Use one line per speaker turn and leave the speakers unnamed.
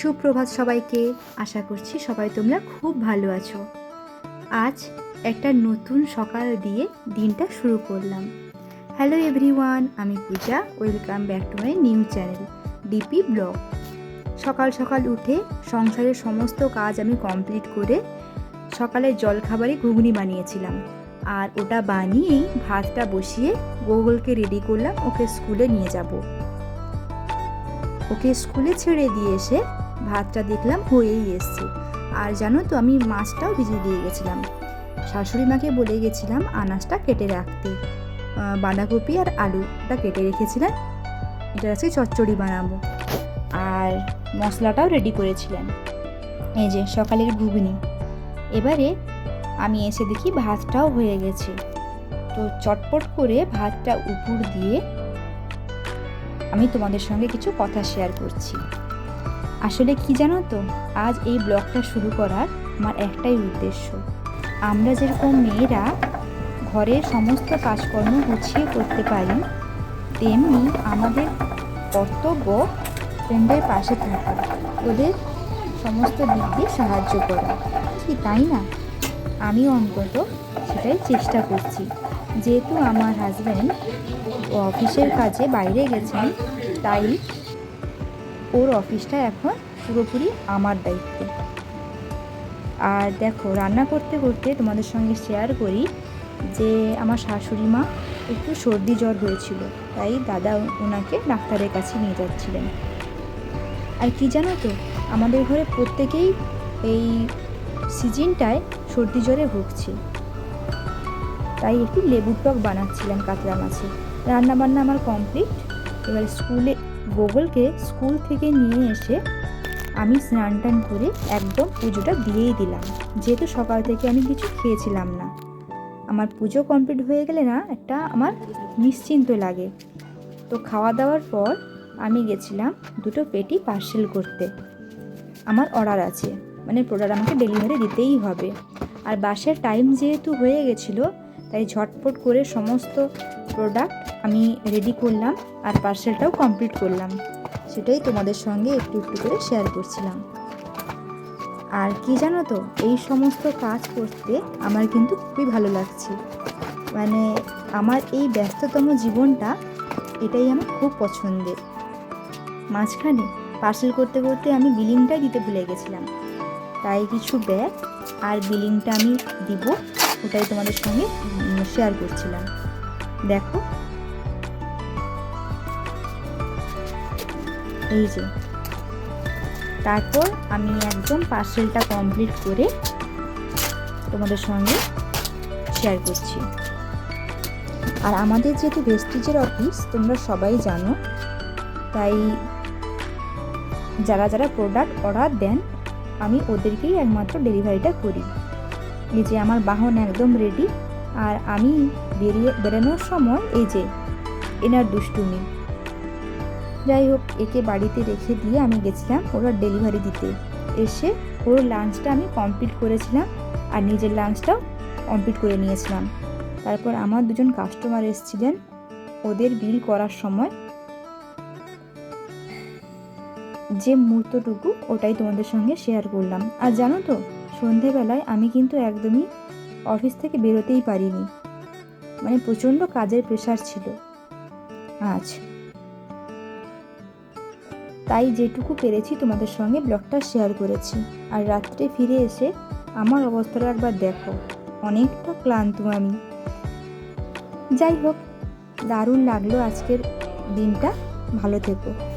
সুপ্রভাত সবাইকে। আশা করছি সবাই তোমরা খুব ভালো আছো। আজ একটা নতুন সকাল দিয়ে দিনটা শুরু করলাম। হ্যালো এভরিওয়ান আমি Puja. Welcome back to my new channel DP blog সকাল সকাল উঠে সংসারের সমস্ত কাজ আমি কমপ্লিট করে সকালে জলখাবারে ঘুগনি বানিয়েছিলাম। আর ওটা বানিয়েই ভাতটা বসিয়ে গোগলকে রেডি করলাম, ওকে স্কুলে নিয়ে যাব। ওকে স্কুলে ছেড়ে দিয়ে এসে ভাতটা দেখলাম হয়েই এসছে। আর জানো তো, আমি মাছটাও ভিজিয়ে দিয়ে গেছিলাম। শাশুড়ি মাকে বলে গেছিলাম আনাজটা কেটে রাখতে। বাঁধাকপি আর আলুটা কেটে রেখেছিলেন এটা আজকে চচ্চড়ি বানাবো। আর মশলাটাও রেডি করেছিলেন এই যে, সকালের ঘুগনি। এবারে আমি এসে দেখি ভাতটাও হয়ে গেছে। তো চটপট করে ভাতটা উপর দিয়ে আমি তোমাদের সঙ্গে কিছু কথা শেয়ার করছি। আসলে কি জানো তো? আজ এই ব্লগটা শুরু করার আমার একটাই উদ্দেশ্য। আমরা যেরকম মেয়েরা ঘরের সমস্ত কাজকর্ম গুছিয়ে করতে পারি, তেমনি আমাদের কর্তব্য ফ্রেন্ডের পাশে থাকা। ওদের সমস্ত দিক দিয়ে সাহায্য করা। কি তাই না? আমি অন্তত সেটাই চেষ্টা করছি। যেহেতু আমার হাজব্যান্ড অফিসের কাজে বাইরে গেছেন, তাই ওর অফিসটা এখন পুরোপুরি আমার দায়িত্ব। আর দেখো, রান্না করতে করতে তোমাদের সঙ্গে শেয়ার করি যে আমার শাশুড়ি মা একটু সর্দি জ্বর হয়েছিল, তাই দাদা ওনাকে ডাক্তারের কাছে নিয়ে যাচ্ছিলেন। আর কি জানো তো, আমাদের ঘরে প্রত্যেকেই এই সিজনটায় সর্দি জ্বরে ভুগছি। তাই একটু লেবুর টক বানাচ্ছিলাম কাতলা মাছে রান্নাবান্না আমার কমপ্লিট এবার স্কুলে গোগলকে স্কুল থেকে নিয়ে এসে আমি স্নান টান করে একদম পুজোটা দিয়েই দিলাম। যেহেতু সকাল থেকে আমি কিছু খেয়েছিলাম না। আমার পুজো কমপ্লিট হয়ে গেলে না একটা আমার নিশ্চিন্ত লাগে। তো খাওয়া দাওয়ার পর আমি গেছিলাম দুটো পেটি পার্সেল করতে। আমার অর্ডার আছে। মানে প্রোডাক্ট আমাকে ডেলিভারি দিতেই হবে। আর বাসের টাইম যেহেতু হয়ে গেছিল তাই ঝটপট করে সমস্ত প্রোডাক্ট আমি রেডি করলাম আর পার্সেলটাও কমপ্লিট করলাম। সেটাই তোমাদের সঙ্গে একটু একটু করে শেয়ার করছিলাম। আর কি জানো তো, এই সমস্ত কাজ করতে আমার কিন্তু খুবই ভালো লাগছে। মানে আমার এই ব্যস্ততম জীবনটা এটাই আমার খুব পছন্দের। মাঝখানে পার্সেল করতে করতে আমি বিলিংটাই দিতে ভুলে গেছিলাম। তাই কিছু ব্যাগ আর বিলিংটা আমি দিব ওটাই তোমাদের সঙ্গে শেয়ার করছিলাম। দেখো। এই যে। তারপর আমি একদম পার্সেলটা কমপ্লিট করে তোমাদের সঙ্গে শেয়ার করছি। আর আমাদের যেহেতু ভেস্টিজের অফিস তোমরা সবাই জানো, তাই যারা যারা প্রোডাক্ট অর্ডার দেন, আমি ওদেরকেই একমাত্র ডেলিভারিটা করি। এই যে আমার বাহন একদম রেডি আর আমি বেরিয়ে, বেরোনোর সময় এই যে এনার দুষ্টুমি। যাই হোক, একে বাড়িতে রেখে দিয়ে আমি গেছিলাম ওরা ডেলিভারি দিতে। এসে ওর লাঞ্চটা আমি কমপ্লিট করেছিলাম আর নিজের লাঞ্চটাও কমপ্লিট করে নিয়েছিলাম। তারপর আমার দুজন কাস্টমার এসেছিলেন ওদের বিল করার সময়। যে মুহূর্তটুকু ওটাই তোমাদের সঙ্গে শেয়ার করলাম। আর জানো তো সন্ধেবেলায় আমি কিন্তু একদমই অফিস থেকে বেরোতেই পারিনি। মানে প্রচণ্ড কাজের প্রেশার ছিল। আজ। তাই যেটুকু পেরেছি তোমাদের সঙ্গে ব্লগটা শেয়ার করেছি। আর রাত্রে ফিরে এসে আমার অবস্থাটা একবার দেখো। অনেকটা ক্লান্ত আমি। যাই হোক, দারুণ লাগল আজকের দিনটা। ভালো থেকো।